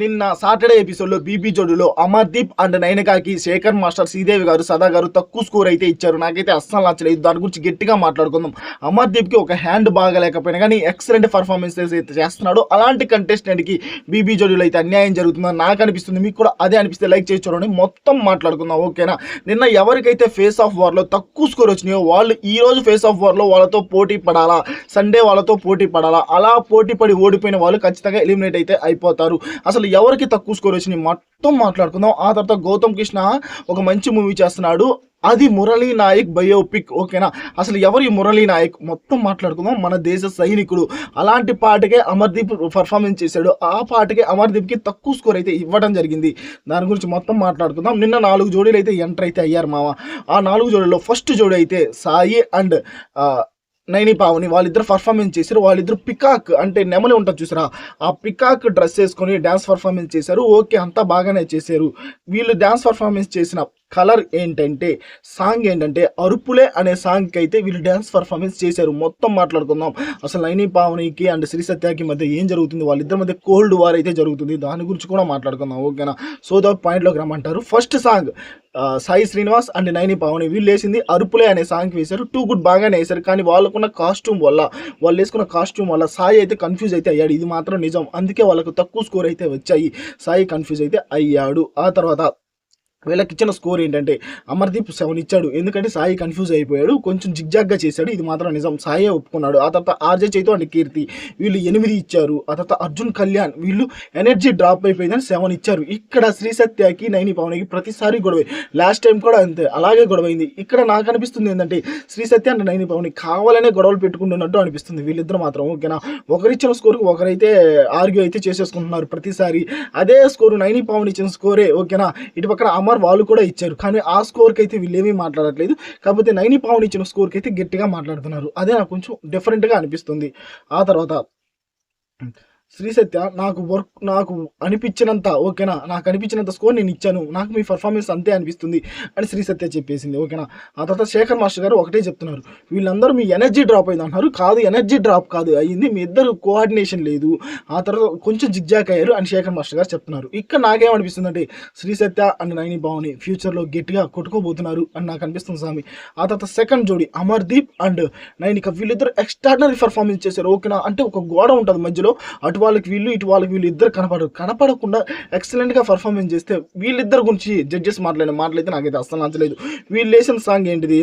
నిన్న సాటర్డే ఎపిసోడ్లో బీబీ జోడులో అమర్దీప్ అండ్ నైనకాకి శేఖర్ మాస్టర్ శ్రీదేవి గారు సదా గారు తక్కువ స్కోర్ అయితే ఇచ్చారు. నాకైతే అస్సలు నచ్చలేదు. దాని గురించి గట్టిగా మాట్లాడుకుందాం. అమర్దీప్కి ఒక హ్యాండ్ బాగలేకపోయినా కానీ ఎక్సలెంట్ పర్ఫార్మెన్స్ అయితే చేస్తున్నాడు. అలాంటి కంటెస్టెంట్కి బీబీ జోడులో అయితే అన్యాయం జరుగుతుందని నాకు అనిపిస్తుంది. మీకు కూడా అదే అనిపిస్తే లైక్ చేసి చూడండి. మొత్తం మాట్లాడుకుందాం. ఓకేనా? నిన్న ఎవరికైతే ఫేస్ ఆఫ్ వార్లో తక్కువ స్కోర్ వచ్చినాయో వాళ్ళు ఈ రోజు ఫేస్ ఆఫ్ వార్లో వాళ్ళతో పోటీ పడాలా? సండే వాళ్ళతో పోటీ పడాలా? అలా పోటీ పడి ఓడిపోయిన వాళ్ళు ఖచ్చితంగా ఎలిమినేట్ అయితే అయిపోతారు. అసలు ఎవరికి తక్కువ స్కోర్ వచ్చినాయి మొత్తం మాట్లాడుకుందాం. ఆ తర్వాత గౌతమ్ కృష్ణ ఒక మంచి మూవీ చేస్తున్నాడు. అది మురళీ నాయక్ బయోపిక్ ఓకేనా అసలు ఎవరు ఈ మురళీ నాయక్? మొత్తం మాట్లాడుకుందాం. మన దేశ సైనికుడు. అలాంటి పాటకే అమర్దీప్ పర్ఫార్మెన్స్ చేశాడు. ఆ పాటకే అమర్దీప్కి తక్కువ స్కోర్ అయితే ఇవ్వడం జరిగింది. దాని గురించి మొత్తం మాట్లాడుకుందాం. నిన్న నాలుగు జోడీలు అయితే ఎంటర్ అయితే అయ్యారు మామ ఆ నాలుగు జోడీలో ఫస్ట్ జోడీ అయితే సాయి అండ్ నైని పావని వాళ్ళిద్దరు పర్ఫార్మెన్స్ చేశారు. వాళ్ళిద్దరు పికాక్ అంటే నెమలి ఉంటుంది చూసారా? ఆ పికాక్ డ్రెస్ వేసుకొని డ్యాన్స్ పర్ఫార్మెన్స్ చేశారు. ఓకే అంతా బాగానే చేశారు. వీళ్ళు డ్యాన్స్ పర్ఫార్మెన్స్ చేసిన కలర్ ఏంటంటే సాంగ్ ఏంటంటే అరుపులే అనే సాంగ్కి అయితే వీళ్ళు డ్యాన్స్ పర్ఫార్మెన్స్ చేశారు. మొత్తం మాట్లాడుకుందాం. అసలు నైని పావనికి అండ్ శ్రీ సత్యాకి మధ్య ఏం జరుగుతుంది? వాళ్ళిద్దరి మధ్య కోల్డ్ వార్ అయితే జరుగుతుంది. దాని గురించి కూడా మాట్లాడుకుందాం ఓకేనా? సో ద పాయింట్లోకి రమ్మంటారు. First song Sai Srinivas and Naini Pavani వీళ్ళు వేసింది అరుపులే అనే సాంగ్ వేశారు. టూ గుడ్ బాగానే వేశారు కానీ వాళ్ళకున్న కాస్ట్యూమ్ వల్ల వాళ్ళు వేసుకున్న కాస్ట్యూమ్ వల్ల సాయి అయితే కన్ఫ్యూజ్ అయితే అయ్యాడు. ఇది మాత్రం నిజం. అందుకే వాళ్ళకు తక్కువ స్కోర్ అయితే వచ్చాయి. సాయి కన్ఫ్యూజ్ అయితే అయ్యాడు. ఆ తర్వాత వీళ్ళకి ఇచ్చిన స్కోర్ ఏంటంటే అమర్దీప్ సెవెన్ ఇచ్చాడు. ఎందుకంటే సాయి కన్ఫ్యూజ్ అయిపోయాడు. కొంచెం జిగ్జాగ్గా చేశాడు. ఇది మాత్రం నిజం. సాయే ఒప్పుకున్నాడు. ఆ తర్వాత ఆర్జే చైతు అండ్ కీర్తి వీళ్ళు ఎనిమిది ఇచ్చారు. ఆ తర్వాత అర్జున్ కళ్యాణ్ వీళ్ళు ఎనర్జీ డ్రాప్ అయిపోయిందని సెవెన్ ఇచ్చారు. ఇక్కడ శ్రీ సత్యకి నైని పవన్కి ప్రతిసారి గొడవ. లాస్ట్ టైం కూడా అంతే. అలాగే గొడవైంది. ఇక్కడ నాకు అనిపిస్తుంది ఏంటంటే శ్రీ సత్య అండ్ నైని పవన్ కావాలనే గొడవలు పెట్టుకుంటున్నట్టు అనిపిస్తుంది. వీళ్ళిద్దరు మాత్రం ఓకేనా? ఒకరిచ్చిన స్కోర్కి ఒకరైతే ఆర్గ్యూ అయితే చేసేసుకుంటున్నారు ప్రతిసారి. అదే స్కోరు నైని పవన్ ఇచ్చిన స్కోరే ఓకేనా? ఇటు పక్కన అమర్ వాళ్ళు కూడా ఇచ్చారు. కానీ ఆ స్కోర్కి అయితే వీళ్ళు ఏమీ మాట్లాడట్లేదు. కాకపోతే నైని పావన్ ఇచ్చిన స్కోర్కి అయితే గట్టిగా మాట్లాడుతున్నారు. అదే నాకు కొంచెం డిఫరెంట్గా అనిపిస్తుంది. ఆ తర్వాత శ్రీ సత్య నాకు వర్క్ నాకు అనిపించినంత ఓకేనా? నాకు అనిపించినంత స్కోర్ నేను ఇచ్చాను. నాకు మీ పర్ఫార్మెన్స్ అంతే అనిపిస్తుంది అని శ్రీ సత్య చెప్పేసింది ఓకేనా? ఆ తర్వాత శేఖర్ మాస్టర్ గారు ఒకటే చెప్తున్నారు. వీళ్ళందరూ మీ ఎనర్జీ డ్రాప్ అయింది అంటున్నారు. కాదు ఎనర్జీ డ్రాప్ కాదు అయ్యింది. మీ ఇద్దరు కోఆర్డినేషన్ లేదు. ఆ తర్వాత కొంచెం జిగ్జాక్ అయ్యారు అని శేఖర్ మాస్టర్ గారు చెప్తున్నారు. ఇక్కడ నాకేమనిపిస్తుంది అంటే శ్రీ సత్య అండ్ నైని భావని ఫ్యూచర్లో గట్టిగా కొట్టుకోబోతున్నారు అని నాకు అనిపిస్తుంది స్వామి. ఆ తర్వాత సెకండ్ జోడి అమర్దీప్ అండ్ నైనిక వీళ్ళిద్దరు ఎక్స్ట్రాడినరీ పర్ఫార్మెన్స్ చేశారు ఓకేనా? అంటే ఒక గోడ ఉంటుంది మధ్యలో అటు వాళ్ళకి వీళ్ళు ఇటు వాళ్ళకి వీళ్ళు ఇద్దరు కనపడరు. కనపడకుండా ఎక్సలెంట్గా పర్ఫార్మెన్స్ చేస్తే వీళ్ళిద్దరి గురించి జడ్జెస్ మాట్లాడిన మాటలైతే నాకైతే అస్సలు నచ్చలేదు. వీళ్ళు వేసిన సాంగ్ ఏంటిది?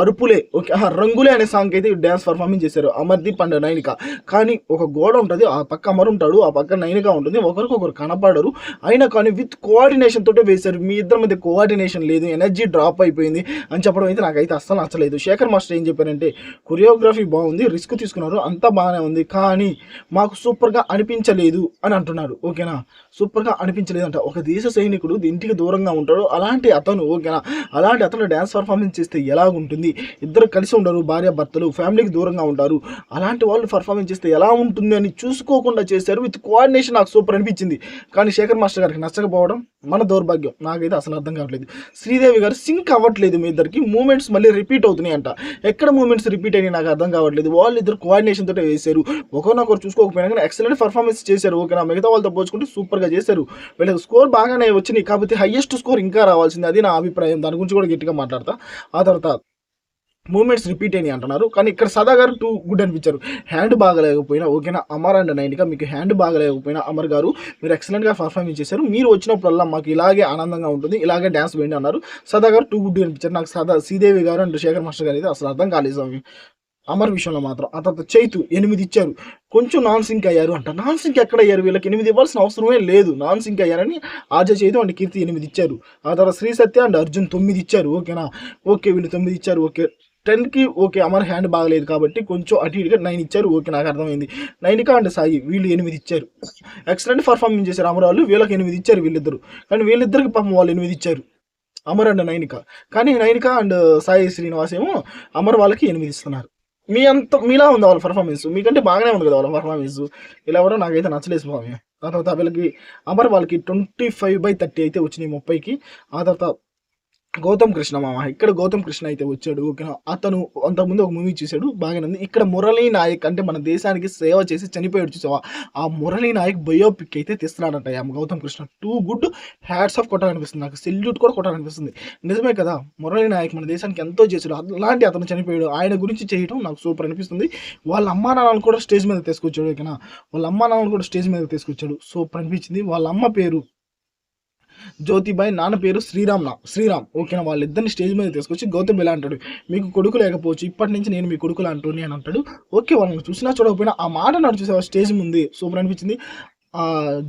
అరుపులే ఓకే రంగులే అనే సాంగ్ అయితే డ్యాన్స్ పర్ఫార్మెన్స్ చేశారు అమర్దీప్ అండ్ నైనిక. కానీ ఒక గోడ ఉంటుంది ఆ పక్క అమర్ ఉంటాడు ఆ పక్క నైనిక ఉంటుంది ఒకరికొకరు కనపడరు. అయినా కానీ విత్ కోఆర్డినేషన్ తోటే వేశారు. మీ ఇద్దరి మధ్య కోఆర్డినేషన్ లేదు ఎనర్జీ డ్రాప్ అయిపోయింది అని చెప్పడం అయితే నాకైతే అస్సలు నచ్చలేదు. శేఖర్ మాస్టర్ ఏం చెప్పారంటే కొరియోగ్రఫీ బాగుంది రిస్క్ తీసుకున్నారు అంతా బాగానే ఉంది కానీ మాకు సూపర్గా అనిపించలేదు అని అంటున్నారు ఓకేనా? సూపర్గా అనిపించలేదు అంట. ఒక దేశ సైనికుడు ఇంటికి దూరంగా ఉంటాడు. అలాంటి అతను ఓకేనా? అలాంటి అతను డ్యాన్స్ పర్ఫార్మెన్స్ చేస్తే ఎలా ఉంటుంది. ఇద్దరు కలిసి ఉండరు భార్య భర్తలు ఫ్యామిలీకి దూరంగా ఉంటారు. అలాంటి వాళ్ళు పర్ఫార్మెన్స్ చేస్తే ఎలా ఉంటుంది అని చూసుకోకుండా చేశారు. విత్ కోఆర్డినేషన్ నాకు సూపర్ అనిపించింది. కానీ శేఖర్ మాస్టర్ గారికి నచ్చకపోవడం మన దౌర్భాగ్యం. నాకైతే అసలు అర్థం కావట్లేదు. శ్రీదేవి గారు సింక్ అవ్వట్లేదు మీ ఇద్దరికి. మూమెంట్స్ మళ్ళీ రిపీట్ అవుతున్నాయి అంట ఎక్కడ మూమెంట్స్ రిపీట్ అయినాయి నాకు అర్థం కావట్లేదు. వాళ్ళిద్దరు కోఆర్డినేషన్ తోటే వేశారు. ఒకరినొకరు చూసుకోకపోయినా కానీ ఎక్సలెంట్ పర్ఫార్మెన్స్ చేశారు. ఓకేనా? మిగతా వాళ్ళతో పోల్చుకుంటే సూపర్గా చేశారు. వీళ్ళకి స్కోర్ బాగానే వచ్చినాయి. కాకపోతే హైయెస్ట్ స్కోర్ ఇంకా రావాల్సింది. అది నా అభిప్రాయం. దాని గురించి కూడా గట్టిగా మాట్లాడతా. ఆ తర్వాత మూమెంట్స్ రిపీట్ అయినాయి అంటున్నారు. కానీ ఇక్కడ సదా గారు టూ గుడ్ అనిపించారు. హ్యాండ్ బాగలేకపోయినా ఓకేనా? అమర్ అండ్ నైన్గా మీకు హ్యాండ్ బాగలేకపోయినా అమర్ గారు మీరు ఎక్సలెంట్గా పర్ఫార్మెన్స్ చేశారు. మీరు వచ్చినప్పుడల్లా మాకు ఇలాగే ఆనందంగా ఉంటుంది ఇలాగే డ్యాన్స్ వేయండి అన్నారు. సదా గారు టూ గుడ్ అనిపించారు. నాకు సదా శ్రీదేవి గారు అండ్ శేఖర్ మాస్టర్ గారు అయితే అసలు అర్థం కాలేదు అమర్ విషయంలో మాత్రం ఆ తర్వాత చైతు ఎనిమిది ఇచ్చారు. కొంచెం నాన్ సింక్ అయ్యారు అంట. నాన్ సింక్ ఎక్కడ అయ్యారు? వీళ్ళకి ఎనిమిది ఇవ్వాల్సిన అవసరమే లేదు. నాన్ సింక్ అయ్యారని ఆర్జే చైతు అండ్ కీర్తి ఎనిమిది ఇచ్చారు. ఆ తర్వాత శ్రీ సత్య అండ్ అర్జున్ తొమ్మిది ఇచ్చారు. ఓకేనా? ఓకే వీళ్ళు తొమ్మిది ఇచ్చారు. ఓకే. టెన్కి ఓకే అమర్ హ్యాండ్ బాగలేదు కాబట్టి కొంచెం అటు ఇటుగా నైన్ ఇచ్చారు. ఓకే నాకు అర్థమైంది. నైన్కా అండ్ సాయి వీళ్ళు ఎనిమిది ఇచ్చారు. ఎక్సలెంట్ పర్ఫార్మెన్స్ చేశారు అమర్ వాళ్ళు. వీళ్ళకి ఎనిమిది ఇచ్చారు వీళ్ళిద్దరు. కానీ వీళ్ళిద్దరికి పాపం వాళ్ళు ఎనిమిది ఇచ్చారు. అమర్ అండ్ నైనిక. కానీ నైనిక అండ్ సాయి శ్రీనివాస్ ఏమో అమర్ వాళ్ళకి ఎనిమిది ఇస్తున్నారు. మీ అంత మీలా ఉంది వాళ్ళ పర్ఫార్మెన్స్ మీకంటే బాగానే ఉంది కదా వాళ్ళ పర్ఫార్మెన్స్ ఇలా కూడా నాకైతే నచ్చలేదు స్వామి. ఆ తర్వాత వీళ్ళకి అమర్ వాళ్ళకి ట్వంటీ ఫైవ్ బై థర్టీ అయితే వచ్చినాయి ముప్పైకి. ఆ తర్వాత గౌతమ్ కృష్ణ మామ. ఇక్కడ గౌతమ్ కృష్ణ అయితే వచ్చాడు ఓకేనా? అతను అంతకుముందు ఒక మూవీ చూశాడు బాగానే ఉంది. ఇక్కడ మురళీ నాయక్ అంటే మన దేశానికి సేవ చేసి చనిపోయాడు చూసావా? ఆ మురళీ నాయక్ బయోపిక్ అయితే తీస్తున్నాడంట ఆ Gautham Krishna. Too good hats off కొట్టాలనిపిస్తుంది. నాకు సెల్యూట్ కూడా కొట్టాలనిపిస్తుంది. నిజమే కదా మురళీ నాయక్ మన దేశానికి ఎంతో చేశాడు. అలాంటి అతను చనిపోయాడు. ఆయన గురించి చేయడం నాకు సూపర్ అనిపిస్తుంది. వాళ్ళ అమ్మా నాన్నలు కూడా స్టేజ్ మీద తీసుకొచ్చాడు ఓకేనా? వాళ్ళ అమ్మా నాన్నలు కూడా స్టేజ్ మీద తీసుకొచ్చాడు. సూపర్ అనిపించింది. వాళ్ళ అమ్మ పేరు జ్యోతిబాయ్ నాన్న పేరు శ్రీరామ్ నా. శ్రీరామ్ ఓకేనా? వాళ్ళిద్దరిని స్టేజ్ మీద తీసుకొచ్చి గౌతమ్ ఇలా అంటాడు? మీకు కొడుకు లేకపోవచ్చు ఇప్పటి నుంచి నేను మీ కొడుకులు అంటూనే అని అంటాడు. ఓకే వాళ్ళని చూసినా చూడకపోయినా ఆ మాట నాడు చూసే స్టేజ్ ముందు. సూపర్ అనిపించింది.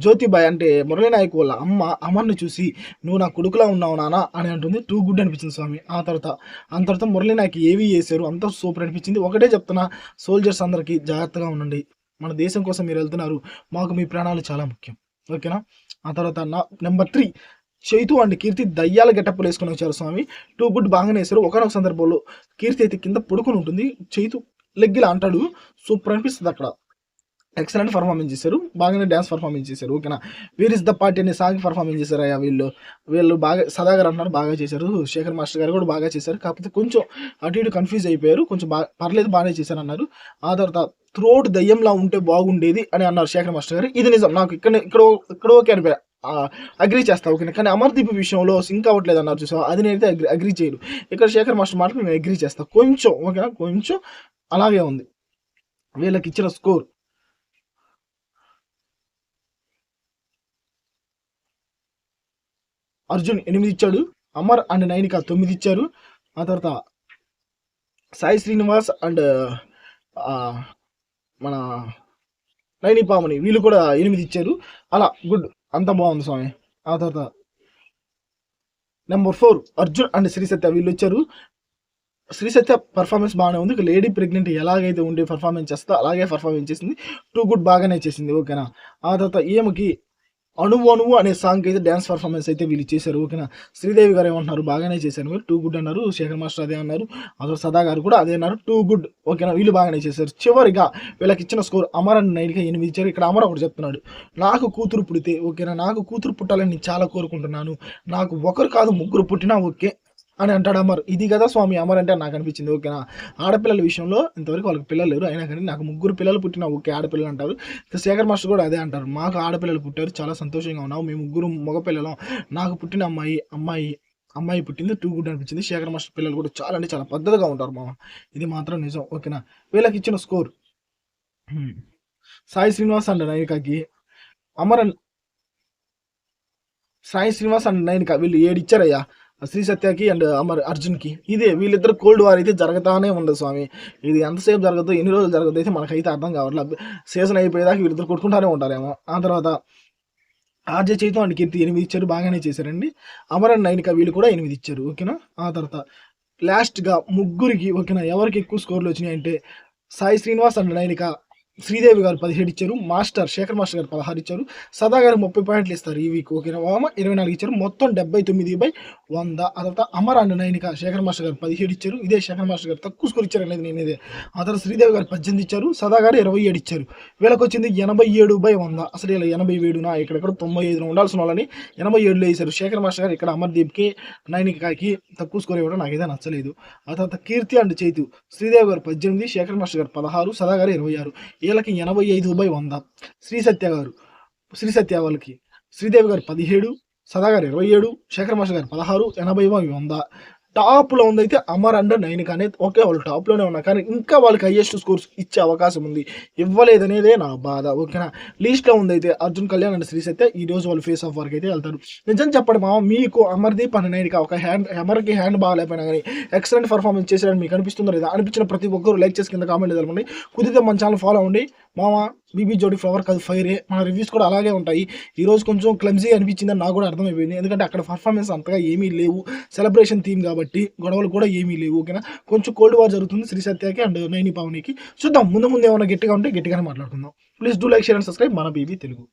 జ్యోతిబాయ్ అంటే మురళీ నాయక్ వాళ్ళ అమ్మ అమ్మని చూసి నువ్వు నా కొడుకులా ఉన్నావు నానా అని అంటుంది. టూ గుడ్ అనిపించింది స్వామి. ఆ తర్వాత ఆ తర్వాత మురళీ నాయక్ ఏవి చేశారు అంతా సూపర్ అనిపించింది. ఒకటే చెప్తున్నా సోల్జర్స్ అందరికీ జాగ్రత్తగా ఉండండి. మన దేశం కోసం మీరు వెళ్తున్నారు. మాకు మీ ప్రాణాలు చాలా ముఖ్యం. ఓకేనా? ఆ తర్వాత నా number three Chaitu and Keerthi దయ్యాల గెటప్పులు వేసుకుని వచ్చారు స్వామి. టూ గుడ్ బాగానే వేశారు ఒకనొక సందర్భంలో కీర్తి అయితే కింద పడుకొని ఉంటుంది. చైతు లెగ్గిలా అంటాడు. సూపర్ అనిపిస్తుంది అక్కడ. ఎక్సలెంట్ పర్ఫార్మెన్స్ చేశారు. బాగానే డ్యాన్స్ పర్ఫార్మెన్స్ చేశారు. ఓకేనా వీర్ ఇస్ ద పార్టీ అనే సాంగ్ పర్ఫార్మెన్స్ చేశారు అయ్యా వీళ్ళు. వీళ్ళు బాగా సదాగారు అంటున్నారు బాగా చేశారు. శేఖర్ మాస్టర్ గారు కూడా బాగా చేశారు. కాకపోతే కొంచెం అటు ఇటు కన్ఫ్యూజ్ అయిపోయారు. కొంచెం బాగా పర్లేదు బాగానే చేశారు అన్నారు. ఆ తర్వాత త్రోట్ దయ్యంలా ఉంటే బాగుండేది అని అన్నారు శేఖర్ మాస్టర్ గారు. ఇది నిజం. నాకు ఇక్కడ ఇక్కడ ఇక్కడ ఓకే అనిపోయా. అగ్రీ చేస్తా ఓకే కానీ అమర్దీప్ విషయంలో సింక్ అవ్వట్లేదు అన్నారు చూసా అది నేనైతే అగ్రి అగ్రీ చేయను. ఇక్కడ శేఖర్ మాస్టర్ మాటలు నేను అగ్రీ చేస్తా. కొంచెం ఓకేనా కొంచెం అలాగే ఉంది. వీళ్ళకి ఇచ్చిన స్కోర్ అర్జున్ ఎనిమిది ఇచ్చాడు అమర్ అండ్ నైనిక తొమ్మిది ఇచ్చారు. ఆ తర్వాత సాయి శ్రీనివాస్ అండ్ మన నైని పాముని వీళ్ళు కూడా ఎనిమిది ఇచ్చారు. అలా గుడ్ అంత బాగుంది స్వామి. ఆ తర్వాత number four Arjun and Sri Satya వీళ్ళు వచ్చారు. శ్రీ సత్య పర్ఫార్మెన్స్ బాగానే ఉంది. లేడీ ప్రెగ్నెంట్ ఎలాగైతే ఉండే పర్ఫార్మెన్స్ చేస్తా అలాగే పర్ఫార్మెన్స్ చేసింది. టూ గుడ్ బాగానే చేసింది ఓకేనా? ఆ తర్వాత ఏమకి అణువు అణువు అనే సాంగ్ అయితే డ్యాన్స్ పర్ఫార్మెన్స్ అయితే వీళ్ళు చేశారు. ఓకేనా? శ్రీదేవి గారు ఏమంటున్నారు? బాగానే చేశారు మీరు. టూ గుడ్ అన్నారు. శేఖర్ మాస్టర్ అదే అన్నారు. అసలు సదా గారు కూడా అదే అన్నారు. టూ గుడ్ ఓకేనా? వీళ్ళు బాగానే చేశారు. చివరిగా వీళ్ళకి ఇచ్చిన స్కోర్ అమర్ అండ్ నైన్గా ఎనిమిది ఇచ్చారు. ఇక్కడ అమర్ ఒకటి చెప్తున్నాడు. నాకు కూతురు పుడితే ఓకేనా? నాకు కూతురు పుట్టాలని నేను చాలా కోరుకుంటున్నాను. నాకు ఒకరు కాదు ముగ్గురు పుట్టినా ఓకే. అని అంటాడు అమర్. ఇది కదా స్వామి అమర్ అంటే నాకు అనిపించింది ఓకేనా? ఆడపిల్లల విషయంలో ఇంతవరకు వాళ్ళకి పిల్లలు లేరు. అయినా కానీ నాకు ముగ్గురు పిల్లలు పుట్టిన ఓకే ఆడపిల్లలు అంటారు. శేఖర్ మాస్టర్ కూడా అదే అంటారు. మాకు ఆడపిల్లలు పుట్టారు చాలా సంతోషంగా ఉన్నావు మేము ముగ్గురు మగపిల్లలం నాకు పుట్టిన అమ్మాయి అమ్మాయి అమ్మాయి పుట్టింది టూ గుడ్ అనిపించింది. శేఖర్ మాస్టర్ పిల్లలు కూడా చాలా అంటే చాలా పద్ధతిగా ఉంటారు మామ. ఇది మాత్రం నిజం ఓకేనా? వీళ్ళకి ఇచ్చిన స్కోర్ సాయి శ్రీనివాస్ అండ్ నైనికాకి అమరన్ సాయి శ్రీనివాస్ అండ్ నైనిక వీళ్ళు ఏడు ఇచ్చారయ్యా. శ్రీ సత్యకి అండ్ అమర్ అర్జున్కి. ఇదే వీళ్ళిద్దరు కోల్డ్ వార్ అయితే జరగతానే ఉంది స్వామి. ఇది ఎంతసేపు జరగదు ఎన్ని రోజులు జరగదు అయితే మనకైతే అర్థం కావట్లేదు సీజన్ అయిపోయేదాకా వీళ్ళిద్దరు కొట్టుకుంటానే ఉంటారేమో. ఆ తర్వాత ఆర్జే చైతం అండ్ కీర్తి ఎనిమిది ఇచ్చారు బాగానే చేశారండి. అమర్ అండ్ నైనిక వీళ్ళు కూడా ఎనిమిది ఇచ్చారు ఓకేనా? ఆ తర్వాత లాస్ట్గా ముగ్గురికి ఓకేనా ఎవరికి ఎక్కువ స్కోర్లు వచ్చినాయి అంటే సాయి శ్రీనివాస్ అండ్ నైనిక శ్రీదేవి గారు పదిహేడు ఇచ్చారు మాస్టర్ శేఖర్ మాస్టర్ గారు పదహారు ఇచ్చారు సదా గారు ముప్పై పాయింట్లు ఇస్తారు ఈ వీక్ ఓకేనా? వామ ఇరవై నాలుగు ఇచ్చారు మొత్తం డెబ్బై తొమ్మిది బై వంద ఆ తర్వాత అమర్ అండ్ నైనిక శేఖర్ మాస్టర్ గారు పదిహేడు ఇచ్చారు. ఇదే శేఖర్ మాస్టర్ గారు తక్కువ స్కోర్ ఇచ్చారు అనేది నేను ఇదే ఆ తర్వాత శ్రీదేవి గారు పద్దెనిమిది ఇచ్చారు. సదా గారు ఇరవై ఏడు ఇచ్చారు. వీళ్ళకి వచ్చింది ఎనభై ఏడు బై వంద. అసలు ఇలా ఎనభై ఏడునా ఇక్కడెక్కడ తొంభై ఐదున ఉండాల్సిన వాళ్ళని ఎనభై ఏడులో వేశారు. శేఖర్ మాస్టర్ గారు ఇక్కడ అమర్దీప్కి నైనికకి తక్కువ స్కోర్ ఇవ్వడం నాకు ఏదైనా నచ్చలేదు. ఆ తర్వాత కీర్తి అండ్ చైతు శ్రీదేవి గారు పద్దెనిమిది శేఖర్ మాస్టర్ గారు పదహారు సదా గారు ఇరవై ఆరు. వీళ్ళకి ఎనభై ఐదు బై వంద. శ్రీ సత్య గారు శ్రీ సత్య వాళ్ళకి శ్రీదేవి గారు పదిహేడు సదాగారు ఇరవై ఏడు శేఖర్ మాస్టర్ గారు పదహారు ఎనభై వంద టాప్లో ఉందైతే అమర్ అండ్ నైన్ కానీ ఓకే వాళ్ళు టాప్లోనే ఉన్నారు కానీ ఇంకా వాళ్ళకి హైయెస్ట్ స్కోర్స్ ఇచ్చే అవకాశం ఉంది. ఇవ్వలేదనేదే నా బాధ ఓకేనా? లీస్ట్లో ఉందైతే అర్జున్ కళ్యాణ్ అండ్ శ్రీస్ అయితే ఈ రోజు వాళ్ళు ఫేస్ ఆఫ్ వర్క్ అయితే వెళ్తారు. నిజం చెప్పండి మామ మీకు అమర్దీప్ అండ్ నైన్కి ఒక హ్యాండ్ అమర్కి హ్యాండ్ బాగాలేకపోయినా కానీ ఎక్సలెంట్ పర్ఫార్మెన్స్ చేశారని మీకు అనిపిస్తుందో లేదా? అనిపించిన ప్రతి ఒక్కరు లైక్ చేసి కింద కామెంట్ తెలపండి. కుదిరితే మన ఛానల్ ఫాలో అవ్వండి. మామ బీబీ జోడి ఫ్లవర్ కాదు ఫైరే మన రివ్యూస్ కూడా అలాగే ఉంటాయి. ఈరోజు కొంచెం క్లమ్జీ అనిపించిందని నాకు కూడా అర్థమైపోయింది. ఎందుకంటే అక్కడ పర్ఫార్మెన్స్ అంతగా ఏమీ లేవు. సెలబ్రేషన్ థీమ్ కాబట్టి కాబట్టి గొడవలు కూడా ఏమీ లేవు ఓకేనా? కొంచెం కోల్డ్ వార్ జరుగుతుంది శ్రీ సత్యకి అండ్ నైని పావనికి. చూద్దాం ముందు ముందు ఏమైనా గట్టిగా ఉంటే గట్టిగానే మాట్లాడుకుందాం. Please do like share and subscribe మన బీబీ తెలుగు.